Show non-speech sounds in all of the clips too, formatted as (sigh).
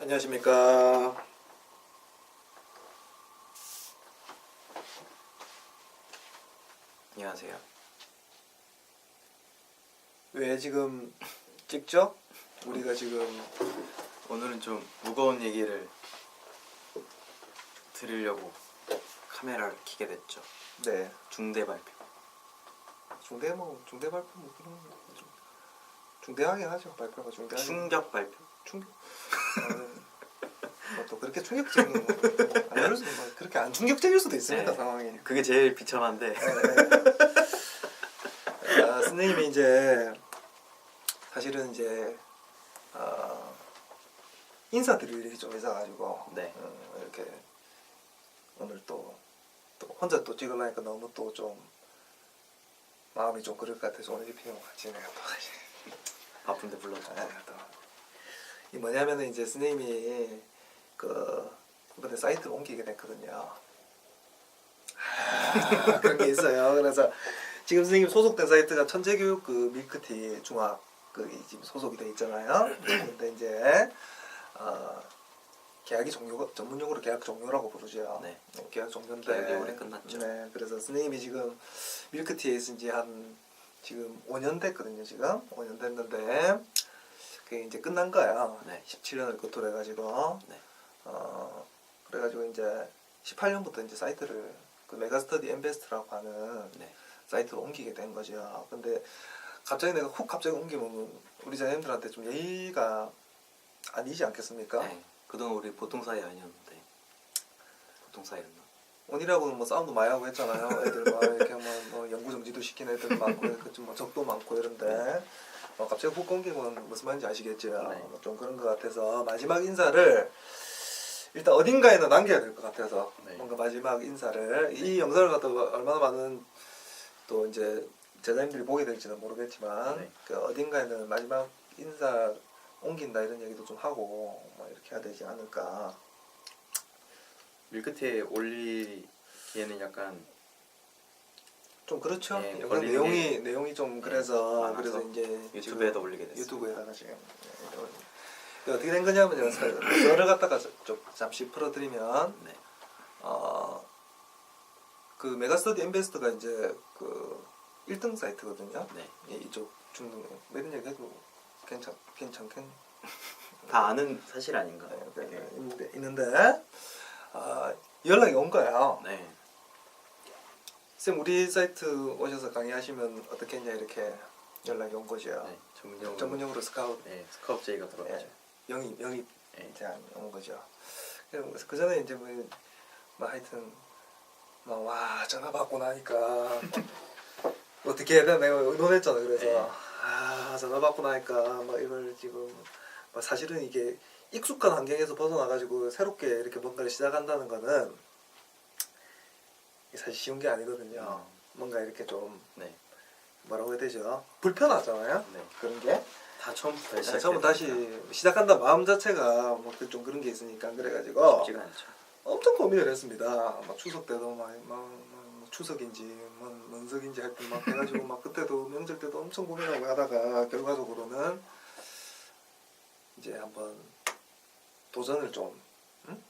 안녕하십니까. 안녕하세요. 왜 지금 찍죠? 우리가 지금 오늘은 좀 무거운 얘기를 드리려고 카메라를 켜게 됐죠. 네 중대 발표. 중대 뭐 중대 발표 뭐 그런 거 좀 중대하게 하죠 발표가 중대하게 충격 발표. 충격 또 그렇게 충격적인 거 수도 뭐 그렇게 안 충격적일 수도 있습니다 네. 상황이 그게 제일 비참한데. 아, 선생님이 이제 사실은 이제 어, 인사드릴 일이 좀 있어가지고 네. 어, 이렇게 오늘 또, 또 혼자 또 찍으려니까 너무 또 좀 마음이 좀 그럴 것 같아서 오늘 이피님 같이 내가 또 바쁜데 불러줘. 아, 또. 이 뭐냐면은 이제 선생님이 그 이번에 사이트를 옮기게 됐거든요. 아, 그런 게 있어요. 그래서 지금 선생님 소속된 사이트가 천재교육 그 밀크티 중학 그 지금 소속이 돼 있잖아요. 근데 이제 어, 계약이 종료 전문 용어로 계약 종료라고 부르죠. 네. 계약 종료인데 계약이 올해 끝났죠. 네, 그래서 선생님이 지금 밀크티에 있은 지한 지금 5년 됐거든요. 지금 5년 됐는데 그게 이제 끝난 거야. 네. 17년을 끝으로 해가지고 네. 어 그래가지고 이제 18년부터 이제 사이트를 그 메가스터디 엠베스트라고 하는 네. 사이트로 옮기게 된 거죠. 근데 갑자기 내가 훅 갑자기 옮기면 우리 자녀들한테 좀 예의가 아니지 않겠습니까? 네. 그동안 우리 보통 사이 아니었는데 보통 사이였나? 온이라고는 뭐 싸움도 많이 하고 했잖아요. 애들 막 이렇게 뭐, 뭐 연구 정지도 시키는 애들 많고 좀뭐 적도 많고 이런데 어, 갑자기 훅 옮기면 무슨 말인지 아시겠죠? 네. 뭐좀 그런 것 같아서 마지막 인사를 일단 어딘가에는 남겨야 될 것 같아서 네. 뭔가 마지막 인사를 이 영상을 갖다가 얼마나 많은 또 이제 제자님들이 보게 될지는 모르겠지만 네. 그 어딘가에는 마지막 인사 옮긴다 이런 얘기도 좀 하고 뭐 이렇게 해야 되지 않을까. 밀크티에 올리기에는 약간 좀 그렇죠. 예, 영상 걸리는 내용이 게 내용이 좀 예, 그래서 많아서 그래서 이제 유튜브에도 지금 올리게 됐어요. 유튜브에다가 지금 그 어떻게 된 거냐면 제가 썰- 썰을 갖다가 좀 잠시 풀어드리면 네. 어, 그 메가스터디 인베스트가 이제 그 1등 사이트거든요. 네. 예, 이쪽 중등 매든 얘기해도 괜찮 괜찮겠 다 아는 사실 아닌가? 네, 그, 네. 있는데, 있는데 아, 연락이 온 거예요. 네. 쌤 우리 사이트 오셔서 강의하시면 어떻게 했냐 이렇게 연락이 온 거죠. 네. 전문용어로 전문용어로 스카우트 네. 스카우트 제의가 들어가죠. 예, 영입 영입 네. 제안이 온 거죠. 그래서 그 전에 이제 뭐, 뭐 하여튼 뭐와 전화 받고 나니까 어떻게 해야 되나 내가 의논했잖아. 그래서 네. 아 전화 받고 나니까 뭐 이걸 지금 뭐 사실은 이게 익숙한 환경에서 벗어나가지고 새롭게 이렇게 뭔가를 시작한다는 거는 사실 쉬운 게 아니거든요. 뭔가 이렇게 좀 네. 뭐라고 해야 되죠? 불편하잖아요. 네. 그런 게. 다 처음부터 네, 시작. 처음 다시 시작한다 마음 자체가 뭐좀 그런 게 있으니까 그래가지고 쉽지가 않죠. 엄청 고민을 했습니다. 막 추석 때도 막, 막, 막뭐 추석인지 뭐 뭔석인지 하여튼 막 해가지고 막 그때도 명절 때도 엄청 고민하고 하다가 결과적으로는 이제 한번 도전을 좀 응?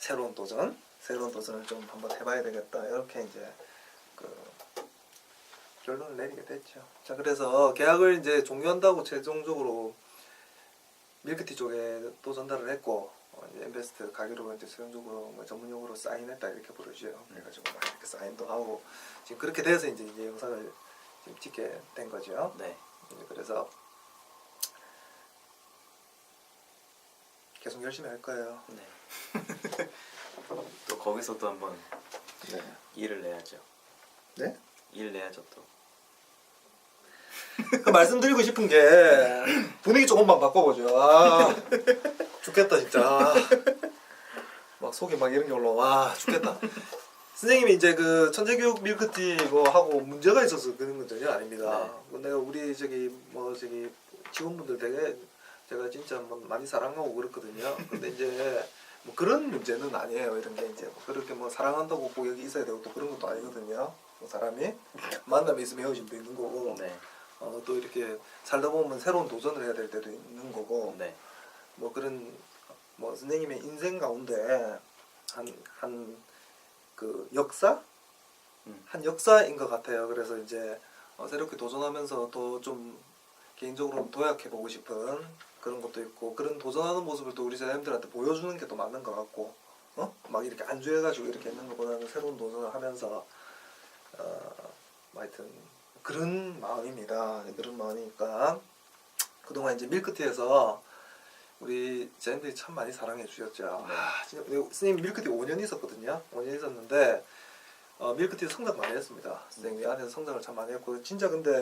새로운 도전 새로운 도전을 좀 한번 해봐야 되겠다 이렇게 이제 그 결론을 내리게 됐죠. 자 그래서 계약을 이제 종료한다고 최종적으로 밀크티 쪽에 또 전달을 했고 어, 이제 인베스트 가기로 이제 최종적으로 뭐 전문용어로 사인했다 이렇게 부르죠. 그래가지고 막 이렇게 사인도 하고 지금 그렇게 돼서 이제 이 영상을 지금 찍게 된 거죠. 네. 이제 그래서 계속 열심히 할 거예요. 네. (laughs) 또 거기서 또 한번 네. 일을 내야죠. 네? 일 내야죠 또. 그 말씀드리고 싶은 게 분위기 조금만 바꿔보죠. 아, 죽겠다 진짜. 막 속에 막 이런 게 올라와. 와, 죽겠다. 선생님이 이제 그 천재교육 밀크티 뭐 하고 문제가 있어서 그런 건 전혀 아닙니다. 뭐 내가 우리 저기 뭐 저기 직원분들 되게 제가 진짜 뭐 많이 사랑하고 그렇거든요. 근데 이제 뭐 그런 문제는 아니에요. 이런 게 이제 뭐 그렇게 뭐 사랑한다고 꼭 여기 있어야 되고 또 그런 것도 아니거든요. 뭐 사람이 만남이 있으면 헤어짐도 있는 거고 네. 어, 또 이렇게 살다 보면 새로운 도전을 해야 될 때도 있는 거고 네. 뭐 그런 어, 선생님의 인생 가운데 한 한 그 역사 음. 한 역사인 것 같아요. 그래서 이제 어, 새롭게 도전하면서 또 좀 개인적으로 도약해 보고 싶은 그런 것도 있고 그런 도전하는 모습을 또 우리 사람들한테 보여주는 게 또 맞는 것 같고 어? 막 이렇게 안주해가지고 이렇게 있는 것보다는 새로운 도전을 하면서 어, 뭐 하여튼 그런 마음입니다. 그런 마음이니까 그동안 이제 밀크티에서 우리 쌤들이 참 많이 사랑해 주셨죠. 네. 아, 진짜 선생님 밀크티 5년 있었거든요. 5년 있었는데 어, 밀크티 성장 많이 했습니다. 선생님이 안에서 성장을 참 많이 했고 진짜 근데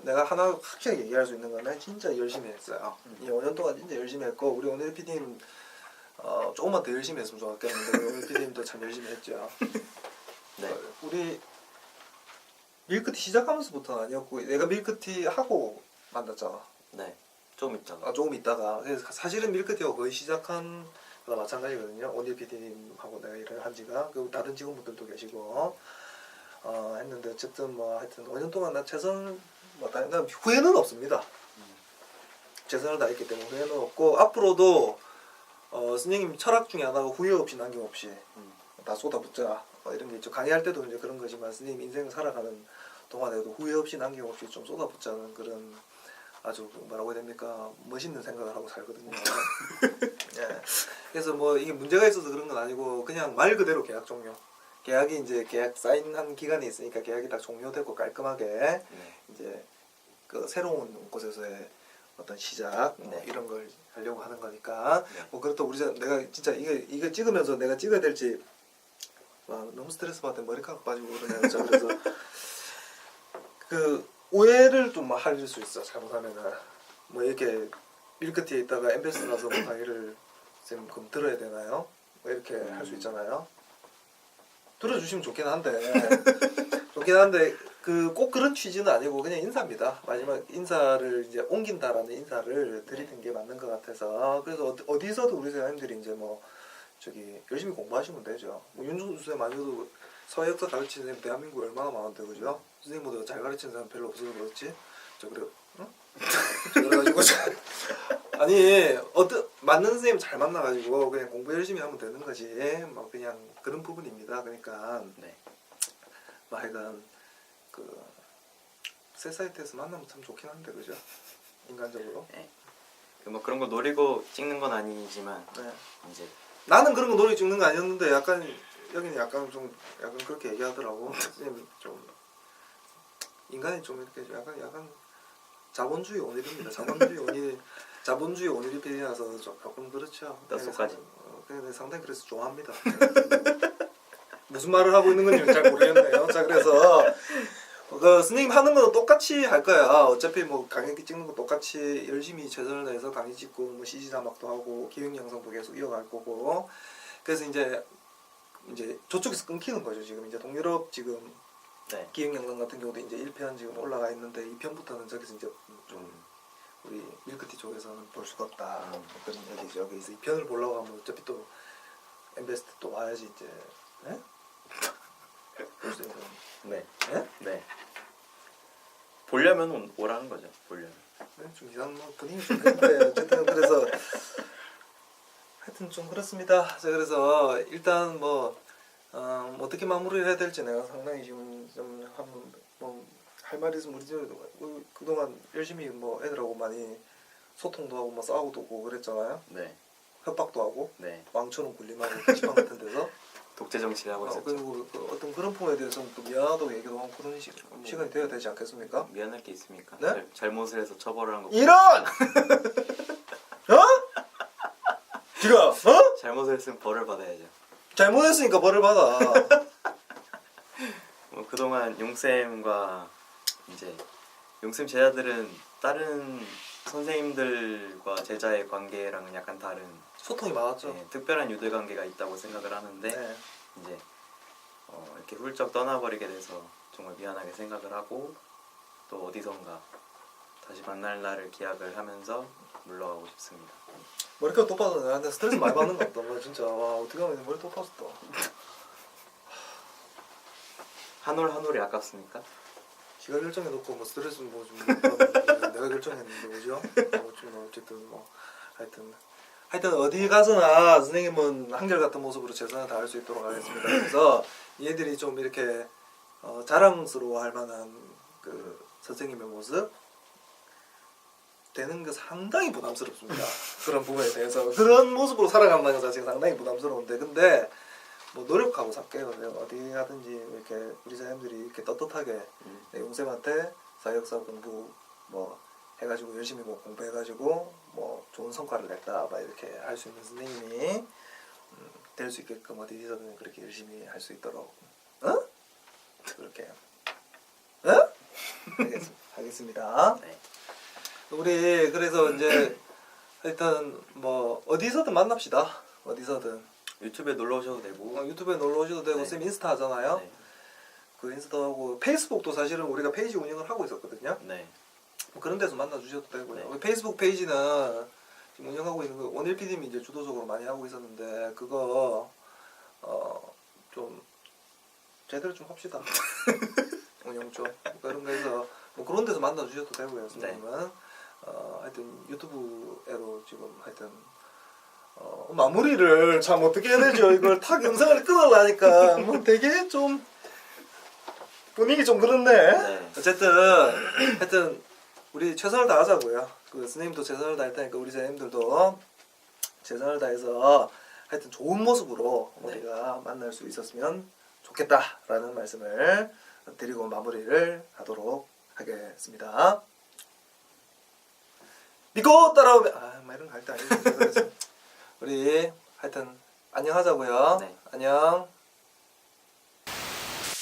내가 하나 확실하게 얘기할 수 있는 거는 진짜 열심히 했어요. 음. 이 5년 동안 진짜 열심히 했고 우리 오늘 PD님 어, 조금만 더 열심히 했으면 좋았겠는데 우리 오늘 PD님도 참 열심히 했죠. (laughs) 네. 어, 우리 밀크티 시작하면서부터는 아니었고 내가 밀크티 하고 만났잖아. 네. 좀 있다가. 아, 조금 있다가 그래서 사실은 밀크티가 거의 시작한 거 나 마찬가지거든요. 오닐 PD님하고 내가 일을 한 지가 그리고 다른 직원분들도 계시고 어, 했는데 어쨌든 뭐 하여튼 5년 동안 나 최선 뭐 다, 난 후회는 없습니다. 음. 최선을 다했기 때문에 후회는 없고 앞으로도 어, 선생님 철학 중에 하나가 후회 없이 남김없이 음. 다 쏟아붓자 뭐 이런 게 있죠. 강의할 때도 이제 그런 거지만 선생님 인생을 살아가는 동안에도 후회 없이 남김없이 좀 쏟아붓자는 그런 아주 뭐라고 해야 됩니까 멋있는 생각을 하고 살거든요. (laughs) 예. 그래서 뭐 이게 문제가 있어서 그런 건 아니고 그냥 말 그대로 계약 종료. 계약이 이제 계약 사인한 기간이 있으니까 계약이 딱 종료되고 깔끔하게 네. 이제 그 새로운 곳에서의 어떤 시작 뭐 네. 이런 걸 하려고 하는 거니까 네. 뭐 그렇다고 우리 자- 내가 진짜 이게 이거 찍으면서 내가 찍어야 될지 와 너무 스트레스 받아 머리카락 빠지고 진짜 그래서 (laughs) 그 오해를 좀할수 있어 잘못하면은 뭐 이렇게 밀크티에 있다가 엠베스 가서 뭐 강의를 쌤 그럼 들어야 되나요? 뭐 이렇게 할 수 있잖아요. 들어주시면 좋긴 한데 (laughs) 좋긴 한데 그 꼭 그런 취지는 아니고 그냥 인사입니다. 마지막 인사를 이제 옮긴다라는 인사를 드리는 게 맞는 것 같아서 그래서 어디- 어디서도 우리 선생님들이 이제 뭐 저기 열심히 공부하시면 되죠. 뭐 윤종수 선생님 아니어도 사회 역사 가르치는 선생님 대한민국에 얼마나 많은데 그죠? 선생님보다 잘 가르치는 사람 별로 없어서 그렇지. 저 그래. 응? 저 (laughs) 그래가지고 저- (laughs) 아니 어떤 맞는 선생님 잘 만나가지고 그냥 공부 열심히 하면 되는 거지. 뭐 그냥 그런 부분입니다. 그러니까 네. 뭐 하여간 그새 사이트에서 만나면 참 좋긴 한데 그죠? 인간적으로. 그뭐 그런 거 노리고 찍는 건 아니지만 네. 이제 나는 그런 거 노래 찍는 거 아니었는데 약간 여기는 약간 좀 약간 그렇게 얘기하더라고. (laughs) 선생님 좀 인간이 좀 이렇게 좀 약간 약간 자본주의 오늘입니다. 자본주의 (laughs) 오늘 자본주의 오늘이 필이라서 조금 그렇죠. 몇 소까지? 어, 근데 상당히 그래서 좋아합니다. 무슨 말을 하고 있는 건지 잘 모르겠네요. 자 그래서 그 선생님 하는 거는 똑같이 할 거야. 어차피 뭐 강의 찍는 거 똑같이 열심히 최선을 다해서 강의 찍고 뭐 CG 자막도 하고 기획 영상도 계속 이어갈 거고. 그래서 이제 이제 저쪽에서 끊기는 거죠. 지금 이제 동유럽 지금 네. 기획 영상 같은 경우도 이제 1편 지금 올라가 있는데 2편부터는 저기서 이제 좀좀 우리 밀크티 쪽에서는 볼 수가 없다 음. 뭐 그런 얘기죠. 그래서 2편을 보려고 하면 어차피 또 엠베스트 또 와야지 이제 예? 볼수 있는 네. (laughs) 예? 네. 보려면 오- 오라는 거죠. 보려면. 네, 좀 이상 뭐 분위기 좀 그런데 어쨌든 그래서 (laughs) 하여튼 좀 그렇습니다. 자 그래서 일단 뭐 어, 뭐 어떻게 마무리를 해야 될지 내가 상당히 지금 좀한뭐할 말이 있으면 우리 집에 그동안 열심히 뭐 애들하고 많이 소통도 하고 뭐 싸우고도 오고 그랬잖아요. 네. 협박도 하고 네. 왕처럼 굴림하고 게시판 같은 데서 (laughs) 독재 정치를 하고 어, 있었죠. 그리고 그 어떤 그런 부분에 대해서는 또 미안하다고 얘기도 하고 그런 시, 시간이 돼야 되지 않겠습니까? 미안할 게 있습니까? 네? 잘, 잘못을 해서 처벌을 한 거. 이런! (laughs) 어? 지가 어? 잘못을 했으면 벌을 받아야죠. 잘못했으니까 벌을 받아. (laughs) 뭐 그동안 용쌤과 이제 용쌤 제자들은 다른 선생님들과 제자의 관계랑은 약간 다른 소통이 많았죠. 예, 특별한 유대 관계가 있다고 생각을 하는데 네. 이제 어, 이렇게 훌쩍 떠나버리게 돼서 정말 미안하게 생각을 하고 또 어디선가 다시 만날 날을 기약을 하면서 물러가고 싶습니다. 머리카락 또 빠졌네. 나한테 스트레스 많이 받는 것 같다. 나 진짜 와 어떻게 하면 머리 또 빠졌다. 한올 한 올이 아깝습니까? 지가 결정해 놓고 뭐 스트레스 뭐좀 내가 결정했는데 그죠? 뭐좀 어쨌든 뭐 하여튼 하여튼 어디 가서나 선생님은 한결같은 모습으로 최선을 다할 수 있도록 하겠습니다. 그래서 얘들이 좀 이렇게 어, 자랑스러워할 만한 그 선생님의 모습 되는 게 상당히 부담스럽습니다. 그런 부분에 대해서 그런 모습으로 살아간다는 것 자체가 상당히 부담스러운데 근데 뭐 노력하고 살게요. 내가 어디 가든지 이렇게 우리 사람들이 이렇게 떳떳하게 음. 내 용쌤한테 사역사 공부 뭐 해가지고 열심히 뭐 공부해가지고 뭐 좋은 성과를 냈다 막 이렇게 할 수 있는 선생님이 음, 될수 있게끔 어디서든 그렇게 열심히 할 수 있도록 어? 그렇게 어? 하겠습, 하겠습니다. 네. 우리 그래서 이제 하여튼 뭐 어디서든 만납시다. 어디서든 유튜브에 놀러 오셔도 되고. 어, 유튜브에 놀러 오셔도 되고 네. 쌤 인스타 하잖아요. 네. 그 인스타하고 페이스북도 사실은 우리가 페이지 운영을 하고 있었거든요. 네. 뭐 그런 데서 만나 주셔도 되고요. 네. 우리 페이스북 페이지는 지금 운영하고 있는 거 원일 PD님이 이제 주도적으로 많이 하고 있었는데 그거 어 좀 제대로 좀 합시다. (laughs) 운영 좀뭐 그런 거에서 뭐 그런 데서 만나 주셔도 되고요. 선생님은 어 하여튼 유튜브에로 지금 하여튼 어 마무리를 참 어떻게 해야 되죠? 이걸 탁 (laughs) 영상을 끊으려니까 뭐 되게 좀 분위기 좀 그렇네. 네. 어쨌든 하여튼 우리 최선을 다하자고요. 그 선생님도 최선을 다할 테니까 우리 선생님들도 최선을 다해서 하여튼 좋은 모습으로 네. 우리가 만날 수 있었으면 좋겠다라는 말씀을 드리고 마무리를 하도록 하겠습니다. 믿고 따라오면 아, 막 이런 거 할때 아니고 그래서 우리 하여튼 안녕하자고요. 네. 안녕.